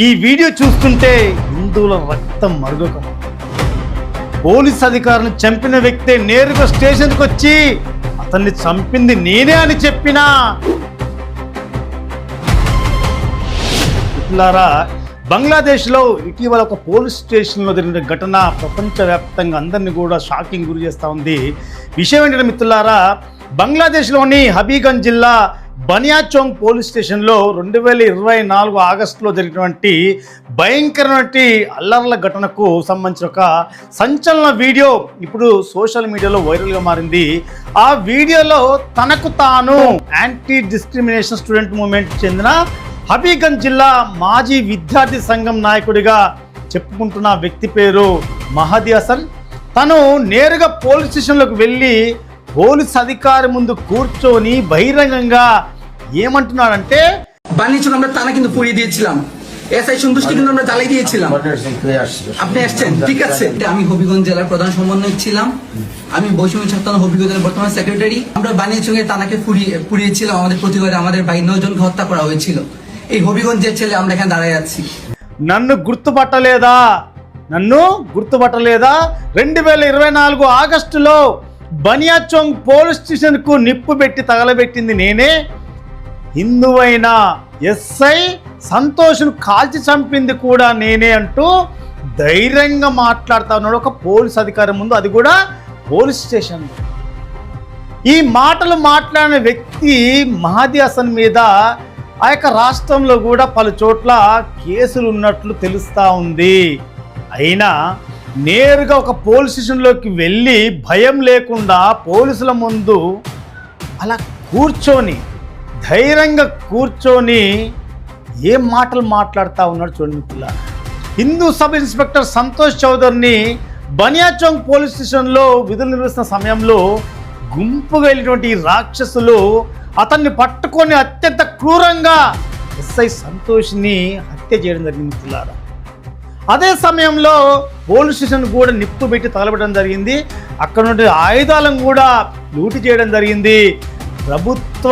ఈ వీడియో చూస్తుంటే హిందువుల రక్తం మరుగుకం. పోలీస్ అధికారులు చంపిన వ్యక్తే నేరుగా స్టేషన్కి వచ్చి అతన్ని చంపింది నేనే అని చెప్పినా. ఇట్లారా బంగ్లాదేశ్లో ఇటీవల ఒక పోలీస్ స్టేషన్లో జరిగిన ఘటన ప్రపంచవ్యాప్తంగా అందరినీ కూడా షాకింగ్ గురి చేస్తూ ఉంది. విషయం ఏంటంటే మిత్రులారా బంగ్లాదేశ్లోని హబీగంజ్ జిల్లా బనియాచోంగ్ పోలీస్ స్టేషన్లో రెండు వేల ఇరవై నాలుగు ఆగస్టులో జరిగినటువంటి భయంకరమైన అల్లర్ల ఘటనకు సంబంధించిన ఒక సంచలన వీడియో ఇప్పుడు సోషల్ మీడియాలో వైరల్గా మారింది. ఆ వీడియోలో తనకు తాను యాంటీ డిస్క్రిమినేషన్ స్టూడెంట్ మూవ్మెంట్ చెందిన హబీగంజ్ జిల్లా మాజీ విద్యార్థి సంఘం నాయకుడిగా చెప్పుకుంటున్న వ్యక్తి పేరు మహది హసన్. తను నేరుగా పోలీస్ స్టేషన్లోకి వెళ్ళి పోలీస్ అధికారి ముందు కూర్చొని బహిరంగంగా ఏమంటున్నాడంటే বানিয়েছিল আমরা তারা কিন্তু পুড়িয়ে দিয়েছিলাম এসআই সন্তুষ্টি কিন্তু আমরা জ্বালাই দিয়েছিলাম আপনি আসছেন ঠিক আছে আমি হবিগঞ্জ জেলার প্রধান সমন্বয়ক ছিলাম আমি বৈষম্য ছাত্র হবিগঞ্জ জেলার বর্তমান সেক্রেটারি আমরা বানিয়ে সঙ্গে তানাকে পুড়িয়ে পুড়িয়েছিলাম আমাদের প্রতিবাদে আমাদের ভাই নজনকে হত্যা করা হয়েছিল এই হবিগঞ্জের ছেলে আমরা এখানে দাঁড়ায় আছি నన్ను గుర్తుపట్టలేదా నన్ను గుర్తుపట్టలేదా రెండు వేల ఇరవై నాలుగు ఆగస్టులో బనియాచోంగ్ పోలీస్ స్టేషన్కు నిప్పు పెట్టి తగలబెట్టింది నేనే. హిందువైన ఎస్ఐ సంతోష్ను కాల్చి చంపింది కూడా నేనే అంటూ ధైర్యంగా మాట్లాడుతా ఉన్నాడు ఒక పోలీస్ అధికారం ముందు. అది కూడా పోలీస్ స్టేషన్. ఈ మాటలు మాట్లాడిన వ్యక్తి మహాది హసన్ మీద ఆ యొక్క రాష్ట్రంలో కూడా పలు చోట్ల కేసులు ఉన్నట్లు తెలుస్తూ ఉంది. అయినా నేరుగా ఒక పోలీస్ స్టేషన్లోకి వెళ్ళి భయం లేకుండా పోలీసుల ముందు అలా కూర్చొని ధైర్యంగా కూర్చొని ఏం మాటలు మాట్లాడుతూ ఉన్నాడు చూడండి మిత్రులారా. హిందూ సబ్ ఇన్స్పెక్టర్ సంతోష్ చౌదరిని బనియాచౌంగ్ పోలీస్ స్టేషన్లో విధులు నిర్వహిస్తున్న సమయంలో గుంపుగా వెళ్ళినటువంటి రాక్షసులు అతన్ని పట్టుకొని అత్యంత క్రూరంగా ఎస్ఐ సంతోష్ని హత్య చేయడం జరిగింది పిల్లారా అదే సమయంలో పోలీస్ స్టేషన్ కూడా నిప్పు పెట్టి తగలబెట్టడం జరిగింది. అక్కడ నుండి ఆయుధాలను కూడా లూటి చేయడం జరిగింది. ప్రభుత్వ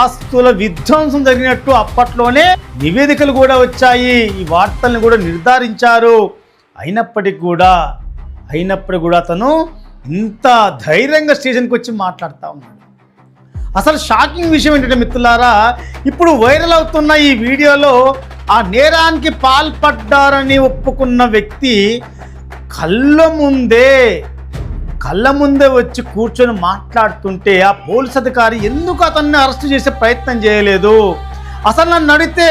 ఆస్తుల విధ్వంసం జరిగినట్టు అప్పట్లోనే నివేదికలు కూడా వచ్చాయి. ఈ వార్తలను కూడా నిర్ధారించారు. అయినప్పటికీ కూడా అయినప్పటికీ కూడా అతను ఇంత ధైర్యంగా స్టేషన్కి వచ్చి మాట్లాడుతూ ఉన్నాడు. అసలు షాకింగ్ విషయం ఏంటంటే మిత్రులారా ఇప్పుడు వైరల్ అవుతున్న ఈ వీడియోలో ఆ నేరానికి పాల్పడ్డారని ఒప్పుకున్న వ్యక్తి కళ్ళ ముందే కళ్ళ ముందే వచ్చి కూర్చొని మాట్లాడుతుంటే ఆ పోలీస్ అధికారి ఎందుకు అతన్ని అరెస్ట్ చేసే ప్రయత్నం చేయలేదు? అసలు నన్ను అడిగితే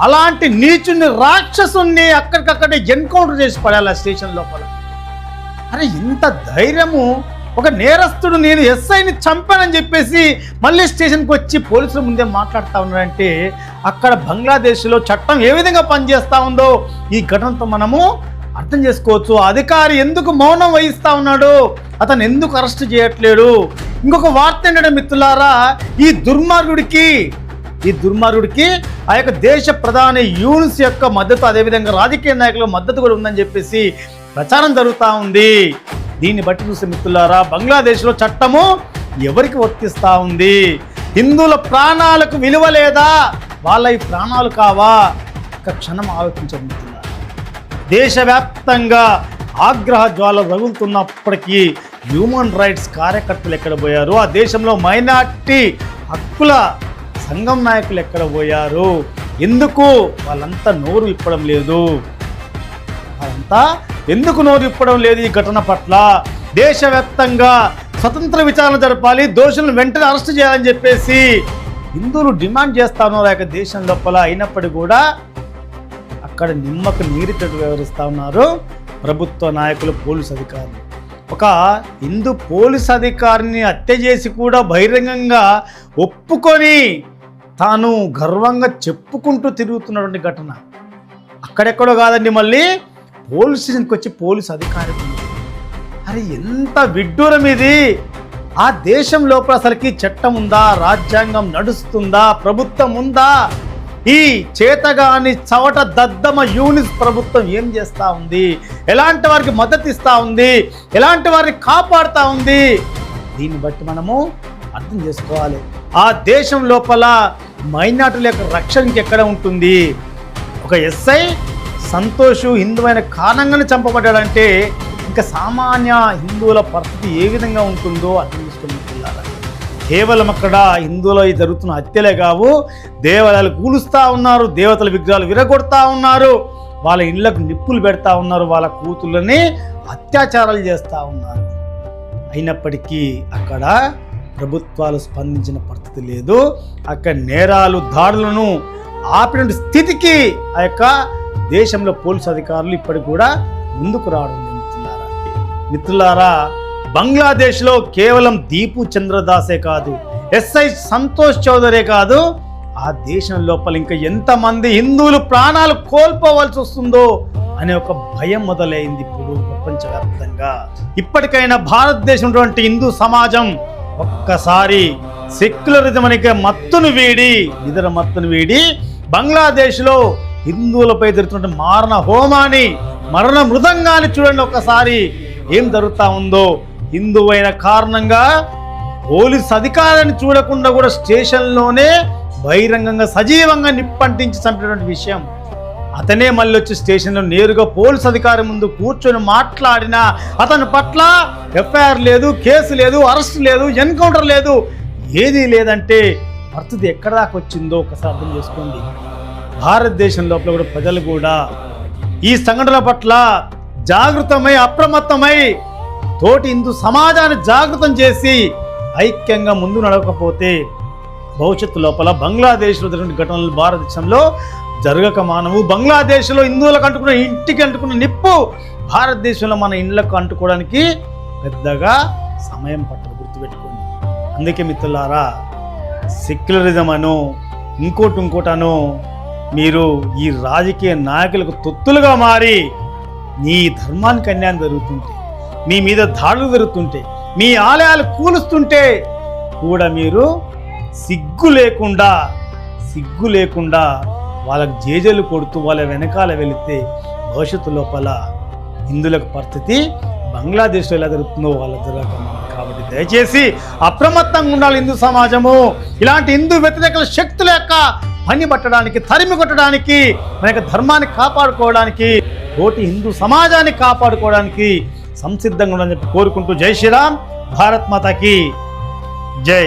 అలాంటి నీచుని రాక్షసుని అక్కడికక్కడే ఎన్కౌంటర్ చేసి పడాలి ఆ స్టేషన్ లోపల. అరే ఇంత ధైర్యము ఒక నేరస్తుడు నేను ఎస్ఐని చంపానని చెప్పేసి మళ్ళీ స్టేషన్కి వచ్చి పోలీసుల ముందే మాట్లాడుతూ ఉన్నారంటే అక్కడ బంగ్లాదేశ్లో చట్టం ఏ విధంగా పనిచేస్తూ ఉందో ఈ ఘటనతో మనము అర్థం చేసుకోవచ్చు. అధికారి ఎందుకు మౌనం వహిస్తూ ఉన్నాడు? అతను ఎందుకు అరెస్ట్ చేయట్లేడు? ఇంకొక వార్త ఏంటంటే మిత్రులారా ఈ దుర్మార్గుడికి ఈ దుర్మార్గుడికి ఆ యొక్క దేశ ప్రధాని యూనిస్ యొక్క మద్దతు అదేవిధంగా రాజకీయ నాయకుల మద్దతు కూడా ఉందని చెప్పేసి ప్రచారం జరుగుతూ ఉంది. దీన్ని బట్టి చూసే మిత్రులారా బంగ్లాదేశ్లో చట్టము ఎవరికి వర్తిస్తూ ఉంది? హిందువుల ప్రాణాలకు విలువ లేదా? వాళ్ళ ఈ ప్రాణాలు కావా? ఒక క్షణం ఆలోచించండి దేశవ్యాప్తంగా ఆగ్రహ జ్వాల రగులుతున్నప్పటికీ హ్యూమన్ రైట్స్ కార్యకర్తలు ఎక్కడ పోయారు? ఆ దేశంలో మైనార్టీ హక్కుల సంఘం నాయకులు ఎక్కడ పోయారు? ఎందుకు? వాళ్ళంతా నోరు ఇప్పడం లేదు. వాళ్ళంతా ఎందుకు నోరు ఇప్పడం లేదు ఈ ఘటన పట్ల? దేశవ్యాప్తంగా స్వతంత్ర విచారణ జరపాలి దోషులను వెంటనే అరెస్ట్ చేయాలని చెప్పేసి హిందువులు డిమాండ్ చేస్తాను లేక దేశం లోపల అయినప్పటికీ కూడా అక్కడ నిమ్మకు నీరుతట్టు వ్యవహరిస్తూ ఉన్నారు ప్రభుత్వ నాయకులు పోలీస్ అధికారులు. ఒక హిందూ పోలీస్ అధికారిని హత్య చేసి కూడా బహిరంగంగా ఒప్పుకొని తాను గర్వంగా చెప్పుకుంటూ తిరుగుతున్నటువంటి ఘటన. అక్కడెక్కడో కాదండి మళ్ళీ పోలీస్ స్టేషన్కి వచ్చి పోలీస్ అధికారి ఉంది. అరే ఎంత విడ్డూరం ఇది? ఆ దేశం లోపల అసలుకి చట్టం ఉందా? రాజ్యాంగం నడుస్తుందా? ప్రభుత్వం ఉందా? ఈ చేతగాని చవట దద్దమ యూనిస్ ప్రభుత్వం ఏం చేస్తూ ఉంది? ఎలాంటి వారికి మద్దతు ఇస్తూ ఉంది? ఎలాంటి వారిని కాపాడుతూ ఉంది? దీన్ని బట్టి మనము అర్థం చేసుకోవాలి. ఆ దేశం లోపల మైనార్టీల యొక్క రక్షణకి ఎక్కడ ఉంటుంది? ఒక ఎస్ఐ సంతోష్ హిందువైన కారణంగానే చంపబడ్డాడంటే ఇంకా సామాన్య హిందువుల పరిస్థితి ఏ విధంగా ఉంటుందో అర్థం చేసుకుని మిత్రులారా. కేవలం అక్కడ హిందువుల జరుగుతున్న హత్యలే కావు. దేవాలయాలు కూలుస్తూ ఉన్నారు దేవతల విగ్రహాలు విరగొడతా ఉన్నారు వాళ్ళ ఇళ్ళకు నిప్పులు పెడతా ఉన్నారు వాళ్ళ కూతుళ్ళని అత్యాచారాలు చేస్తూ ఉన్నారు. అయినప్పటికీ అక్కడ ప్రభుత్వాలు స్పందించిన పరిస్థితి లేదు. అక్కడ నేరాలు దాడులను ఆపిన స్థితికి ఆ యొక్క దేశంలో పోలీసు అధికారులు ఇప్పటికి కూడా ముందుకు రావడం మిత్రులారా మిత్రులారా బంగ్లాదేశ్లో కేవలం దీపు చంద్రదాసే కాదు ఎస్ఐ సంతోష్ చౌదరే కాదు ఆ దేశం లోపల ఇంకా ఎంతమంది హిందువులు ప్రాణాలు కోల్పోవాల్సి వస్తుందో అనే ఒక భయం మొదలైంది ఇప్పుడు ప్రపంచవ్యాప్తంగా. ఇప్పటికైనా భారతదేశం ఉన్నటువంటి హిందూ సమాజం ఒక్కసారి సెక్యులరిజం అనే మత్తును వీడి ఇతర మత్తును వీడి బంగ్లాదేశ్లో హిందువులపై జరుగుతున్న మారణ హోమాన్ని మరణ మృదంగాన్ని చూడండి ఒక్కసారి ఏం జరుగుతా ఉందో? హిందువైన కారణంగా పోలీస్ అధికారాన్ని చూడకుండా కూడా స్టేషన్లోనే బహిరంగంగా సజీవంగా నిప్పంటించి చంపినటువంటి విషయం. అతనే మళ్ళీ వచ్చి స్టేషన్లో నేరుగా పోలీస్ అధికారి ముందు కూర్చొని మాట్లాడినా అతని పట్ల ఎఫ్ఐఆర్ లేదు కేసు లేదు అరెస్ట్ లేదు ఎన్కౌంటర్ లేదు ఏదీ లేదంటే పరిస్థితి ఎక్కడ దాకా వచ్చిందో ఒకసారి అర్థం చేసుకోండి. భారతదేశం లోపల కూడా ప్రజలు కూడా ఈ సంఘటనల పట్ల జాగృతమై అప్రమత్తమై తోటి హిందూ సమాజాన్ని జాగృతం చేసి ఐక్యంగా ముందు నడవకపోతే భవిష్యత్తు లోపల బంగ్లాదేశ్లో జరిగిన ఘటనలు భారతదేశంలో జరగక మానవు. బంగ్లాదేశ్లో హిందువులకు అంటుకున్న ఇంటికి అంటుకున్న నిప్పు భారతదేశంలో మన ఇండ్లకు అంటుకోవడానికి పెద్దగా సమయం పట్టదు గుర్తుపెట్టుకోండి. అందుకే మిత్రులారా సెక్యులరిజం అను ఇంకోటి ఇంకోటను మీరు ఈ రాజకీయ నాయకులకు తొత్తులుగా మారి మీ ధర్మానికి అన్యాయం జరుగుతుంటే మీ మీద దాడులు జరుగుతుంటే మీ ఆలయాలు కూలుస్తుంటే కూడా మీరు సిగ్గు లేకుండా సిగ్గు లేకుండా వాళ్ళకి జేజలు కొడుతూ వాళ్ళ వెనకాల వెళితే భవిష్యత్తు లోపల హిందులకు పరిస్థితి బంగ్లాదేశ్లో ఎలా జరుగుతుందో వాళ్ళ జరగక దయచేసి అప్రమత్తంగా ఉండాలి హిందూ సమాజము. ఇలాంటి హిందూ వ్యతిరేక శక్తుల యొక్క పని పట్టడానికి తరిమి కొట్టడానికి మన యొక్క ధర్మాన్ని కాపాడుకోవడానికి తోటి హిందూ సమాజాన్ని కాపాడుకోవడానికి సంసిద్ధంగా ఉండాలని చెప్పి కోరుకుంటూ జై శ్రీరామ్ భారత్ మాతకి జై.